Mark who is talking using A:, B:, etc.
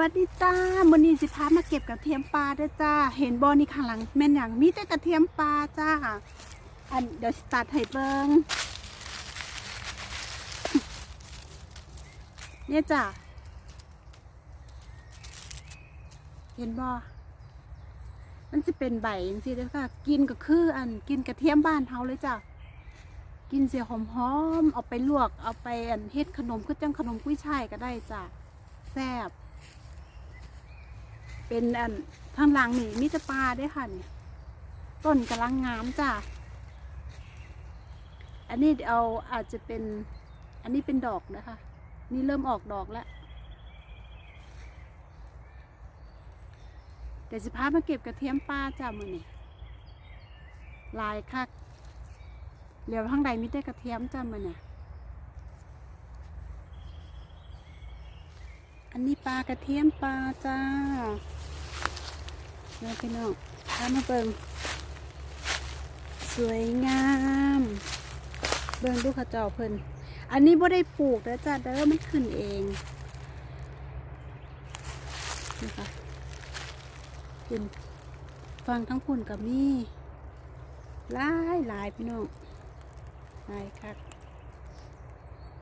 A: วัสดีจ้ามื้อนี้สิพามาเก็บกระเทียมปลาด้อจ้า เห็นบ่นี่ข้างหลังแม่นหยังมีแต่กระเทียมปลาจ้า อันเดี๋ยวสิตัดให้เบิงเนี่ยจ้าเห็นบ่มันสิเป็นใบจังซี่เด้ค่ะ กินก็คืออันกินกระเทียมบ้านเฮาเลยจ้ากินเสียหอมๆเอาไปลวก เอาไปอันเฮ็ดขนมคือจังขนมกุ้ยช่ายก็ได้จ้าแซ่บ เป็นอันทางหลังนี่มีแต่ปลาเด้ค่ะนี่ต้นกำลังงามจ้ะอันนี้เอาอาจจะเป็นอันนี้เป็นดอกนะคะ นี่เริ่มออกดอกแล้วเดี๋ยวสิพามาเก็บกระเทียมปลาจ้ะมือนี่ลายคักเหลียวข้างใดมีแต่กระเทียมจ้ะมือนี่อันนี้ปลากระเทียมปลาจ้า นี่พี่น้องพามาเบิ่งสวยงาม เบิ่งดูขจ้าเพิ่นอันนี้บ่ได้ปลูกนะจ้ะเด้อมันขึ้นเองนะคะคุณฟังทั้งพุ่นกับมีหลายหลายพี่น้องหลายคัก